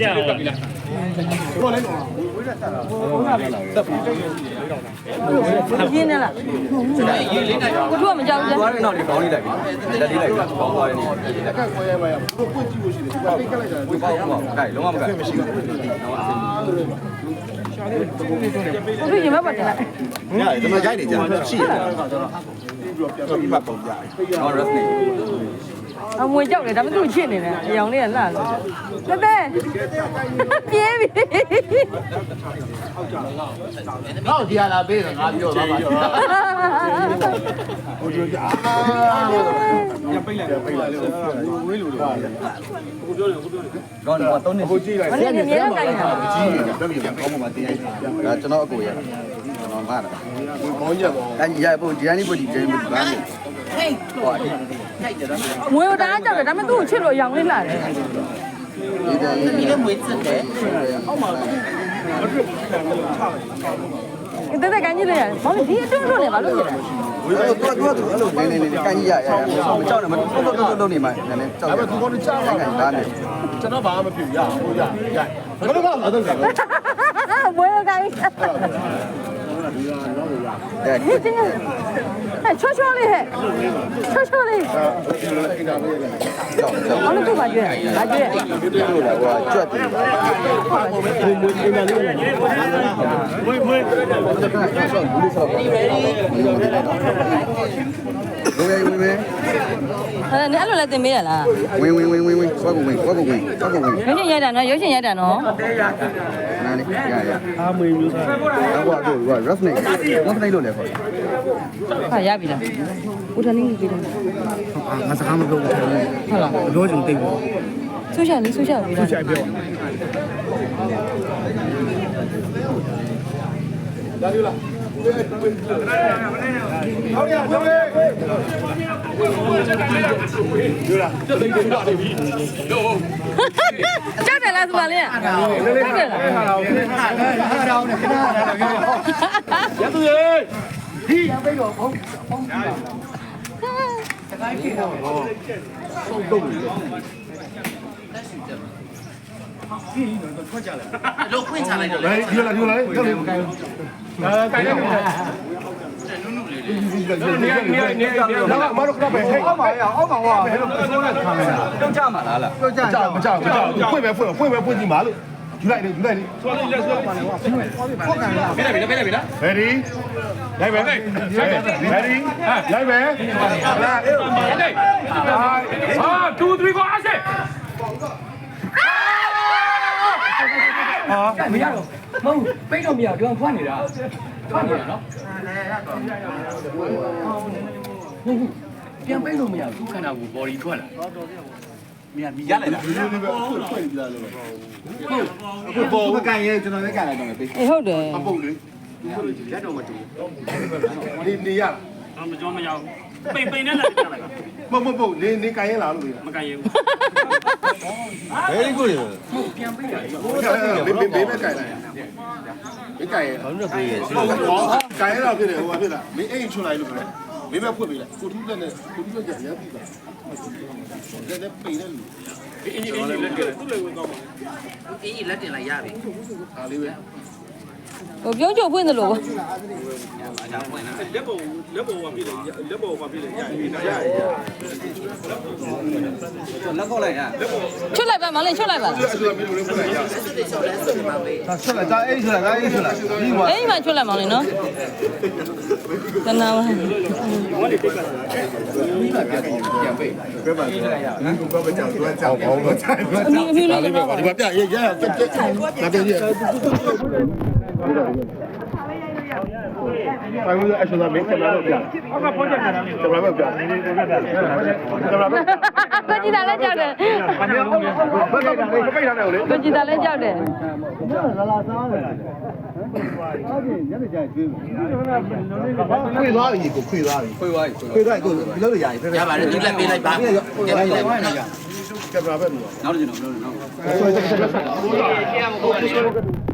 ကျန်ပါလားတော့လဲတော့ဝေးရဆက်လာဘုရားတက်ပြီရင်းနေလားရေးလေးနိုင်ကိုတို့ကမကြောက်ဘူးသွားရင်တော့ဒီကောင်းလေးလိုက်ပြီလက်လေးလိုက်ပြီကောင်းသွားရင်ဒီလက်ကခွဲရပါရဘုပွင့်ကြည့်လို့ရှိတယ်ဒီကောင်းကလိုက်တာဒီကောင်းကောင်းကဲလုံးဝမကဲမရှိဘူးတော့အဆင်ပြေဘုရားညီမပါတယ်လားရတယ်ကျွန်တော်ရိုက်နေကြရှိတယ်ပြီးတော့ပြန်ပြီးမှပုံပြတယ်ဟော rest နေ အမွေကြောက်တယ်ဒါပေမဲ့သူ့ချစ်နေတယ်အယောင်လေးကလှလို့တက်တက်ပြေးပြီဟောဒီဟာလာပေးတယ်ငါပြောသွားပါဟိုကြအာပြန်ပိတ်လိုက်ပိတ်လိုက်ဝေးလို့လို့ကောင်းတယ်တော့နေဟိုကြည့်လိုက်မနေ့ကမြေရတိုင်းတာကြီးတယ်ပြန်ပြန်ကောင်းမှမတရားဒါကျွန်တော်အကိုရကျွန်တော်ငါတာဘောညက်တော့အဲ့ရပို့ဒီတိုင်းပို့ဒီတိုင်းပို့ဘာလဲဟော ဒီမွေတားကြောက်တယ်ဒါပေမဲ့သူ့ကိုချစ်လို့အယောင်လေးလှတယ်ဒီတိုင်းဒီလည်းမွေးစစ်တယ်ဟုတ်မှာတက်တက်ကန်ကြီးလေးရဘာလို့ဒီအတွန်းလို့နေဘာလို့ဖြစ်လဲဝေးတော့တော့တော့အဲ့လိုနေနေနေကန်ကြီးရရမကြောက်နဲ့မတော့တော့တော့တော့နေမှာနည်းနည်းကြောက်ဒါပေမဲ့သူကောင်းကြားပါကန်ဒါနဲ့ကျွန်တော်ဘာမှမပြူရဟိုရရဘယ်လိုကတော့တော့တယ်မွေကိုင်းတဲ့ဟဲ့ချောချောလေးဟဲ့ချောချောလေးအင်တာဗျူးရတ 哎，悄悄的嘿，悄悄的。我那都感觉，感觉。我脚底。不会不会。喂喂喂。哎，你俺来听没得啦？喂喂喂喂喂，我不喂，我不喂，我不喂。有请院长呢，有请院长呢。 က်ကိုဝင်းရုပ်ရှင်ရိုက်တာနော်ရုပ်ရှင်ရိုက်တာနော်နားလေးရရအားမွေမျိုးစားတော့တော့က rough night rough night လို့လည်းခေါ်တယ်ဟာရပြီလားဦးထန်းလေးကြီးတယ်ငါစကားမပြောဘူးဟုတ်လားပြောချင်တိတ်ဘူးဆူရှာလေးဆူရှာပြီးလားချိုက်ပြောဒါလေးလားဟောရပြောလေ ယူလာတက်သိတယ်လာနေပြီကြောက်တယ်လားသူမလေးကြောက်တယ်လားဟာတော့ဟာတော့နဲ့ခဏဟာတော့ပြောရသူရေဒီရပိတ်တော့ဘုံဘုံကြည့်ပါတခိုင်းပြေတော့ဆုံးတော့ဒီတော့ထွက်ကြတယ်လို့ခွင့်ချလိုက်တော့来，丢 အဲခိုင်နေတယ်နုနုလေးလေးနုနုနေနေနေတော့မတော်ခဏပဲဟဲ့အောက်မှာရအောက်မှာဟောဘယ်လိုပြောလဲခံရတော့ကြမှာလားလားပြောကြကြမကြဘူးဖွင့်ပဲဖွင့်ဖွင့်ပဲဖွင့်ကြည့်ပါလို့ယူလိုက်လေယူလိုက်လေဆွဲလိုက်လက်ဆွဲပါလေဟောဆွဲဖွက်ကန်လားပြေးလိုက်ပြေးလိုက်ပြေးလိုက် ready လိုက်ပဲ ready လိုက်ပဲလာအေးဟာ2 3 4 5 6 ဟာမရတော့မဟုတ်ပိတ်တော့မရတော့ဖွင့်နေတာဖွင့်နေတာနော်ဟုတ်ဟုတ်ပြန်ပိတ်လို့မရဘူးသူ့ခန္ဓာကိုယ် body ထွက်လာမရမီရလိုက်လားဟုတ်ဟုတ်ထွက်ပြီးသားလို့ဟုတ်ဟုတ်ဘောကန်ရဲကျွန်တော်လည်းကန်လိုက်တော့ပဲအေးဟုတ်တယ်အပုတ်လေလက်တော့မတူနေနေရအမကြောမရောက်ပိန်ပိန်နဲ့လည်းကန်လိုက်မမမနေနေကန်ရဲလားလို့မကန်ရဲဘူး very good ဘေးဘေးမဲ့ကင်လိုက်ဘေးကင်ရဘာလို့ပြေးရလဲဟုတ်ကင်ရတော့ဖြစ်တယ်ဟိုကဖြစ်လားမင်းအိမ်ချွန်လိုက်လို့ခလဲမင်းပဲဖွင့်ပေးလိုက်ကိုထူးလက်နဲ့ကိုထူးလက်ကရမ်းပြီလားလက်နဲ့ပိတ်လိုက်လို့အင်းကြီးအင်းကြီးလက်ကသူ့လက်ဝင်ကောင်းပါဘူးအင်းကြီးလက်တင်လိုက်ရပြီဒါလေးပဲ ဟိုပြုံးချုပ်ဖွင့်သလိုလက်ပေါ်လက်ပေါ်ကပြည့်တယ်လက်ပေါ်ကပြည့်တယ်ရရရရလက်ကောက်လိုက်ရချွတ်လိုက်ပါမောင်လေးချွတ်လိုက်ပါလားအဲ့ဒါမင်းတို့လည်းဖွင့်လိုက်ရစစ်စစ်ဆော်လဲဆိုနေမှာပဲဒါဆွလာဒါအိတ်ဆွလာဒါအိတ်ဆွလာဒီမှာအေးမှချွတ်လိုက်မောင်လေးနော်တနာပါဘယ်မှာကိုကပဲကြောက်သူကကြောက်ဘောင်းတော့ကြောက်အမီအမီလေးကဒီမှာပြရရရတက်တက်ဒါပြရ ဘာလို့အရှုံးသားမင်းကလာတော့ပြဟုတ်ကဖုန်းကြတယ်ကင်မရာပဲပြကင်မရာပဲကိုကြည်တာလည်းကြောက်တယ်ဘယ်ကောင်ဘယ်ကောင်ဘယ်ပိတ်ထားတယ်လေကိုကြည်တာလည်းကြောက်တယ်ခွေသွားပြီကိုခွေသွားပြီခွေးသွားပြီခွေသွားကိုဒီလိုရရရပါတယ်သူလက်ပေးလိုက်ပါပြန်ပေးလိုက်ပါကင်မရာပဲလို့နောက်တော့ကျွန်တော်မလုပ်နဲ့နော်ဆွဲချက်ချက်ဆက်